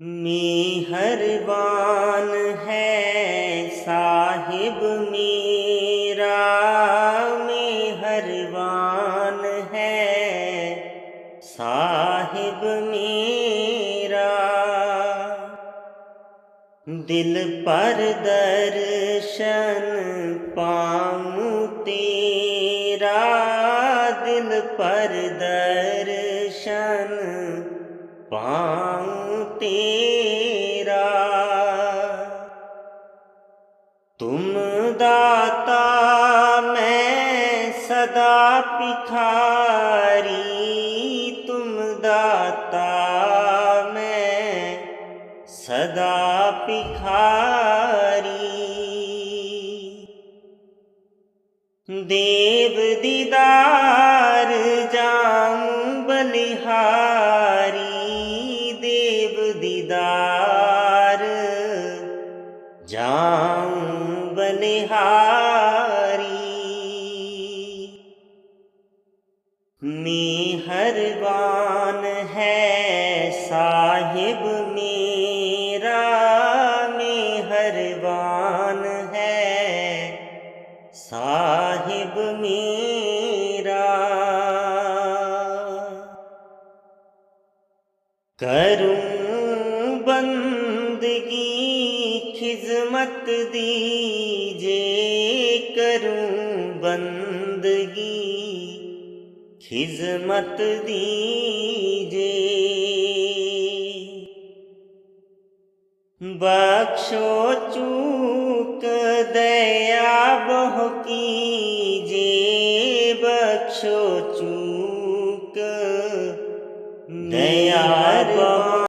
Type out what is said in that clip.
मेहरबान है साहिब मेरा मेहरबान है साहिब मेरा। दिल पर दर्शन पाऊँ तेरा, दिल पर दर्शन पाऊँ तेरा तुम दाता मैं सदा पिखारी तुम दाता मैं सदा पिखारी। देव दीदार जाऊँ देव दीदार जाऊँ बलिहारी मेहरबान है साहिब मेरा मेहरबान है साहिब मेरा। करूँ बंदगी खिजमत दीजे करूँ बंदगी खिजमत दीजे बख्शो चूक दया बह कीजे बख्शो चूक दया